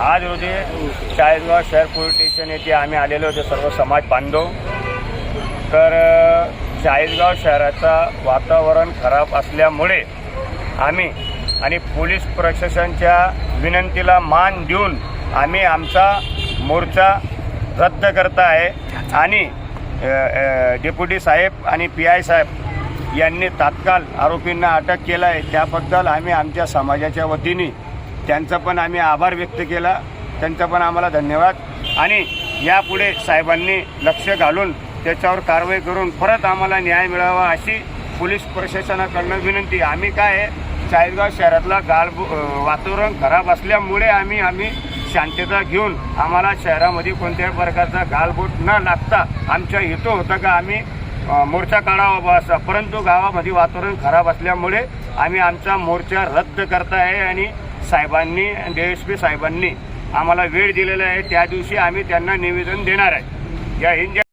आज रोजी चाळीसगाव शहर पोलीस स्टेशन येथे आम्ही आलेलो होतो सर्व समाज बांधव. तर चाळीसगाव शहराचा वातावरण खराब असल्यामुळे आम्ही आणि पोलीस प्रशासनच्या विनंतीला मान देऊन आम्ही आमचा मोर्चा रद्द करत आहे. आणि डेप्युटी साहेब आणि पी आय साहेब यांनी तात्काळ आरोपींना अटक केलं आहे त्याबद्दल आम्ही आमच्या समाजाच्या वतीने त्यांचा पण आम्ही आभार व्यक्त केला. त्यांचा पण आम्हाला धन्यवाद. आणि यापुढे साहेबांनी लक्ष घालून त्याच्यावर कारवाई करून परत आम्हाला न्याय मिळावा अशी पोलीस प्रशासनाकडनं विनंती. आम्ही काय आहे चाळीसगाव शहरातला गाळ वातावरण खराब असल्यामुळे आम्ही आम्ही शांतता घेऊन आम्हाला शहरामध्ये कोणत्याही प्रकारचा गालबोट न लागता आमच्या हेतू होता का आम्ही मोर्चा काढावा बा असा. परंतु गावामध्ये वातावरण खराब असल्यामुळे आम्ही आमचा मोर्चा रद्द करत आहे आणि साहेबांनी डी एस पी साहेबांनी आम्हाला वेळ दिलेला आहे. त्या दिवशी आम्ही त्यांना निवेदन देणार आहे. या हिंद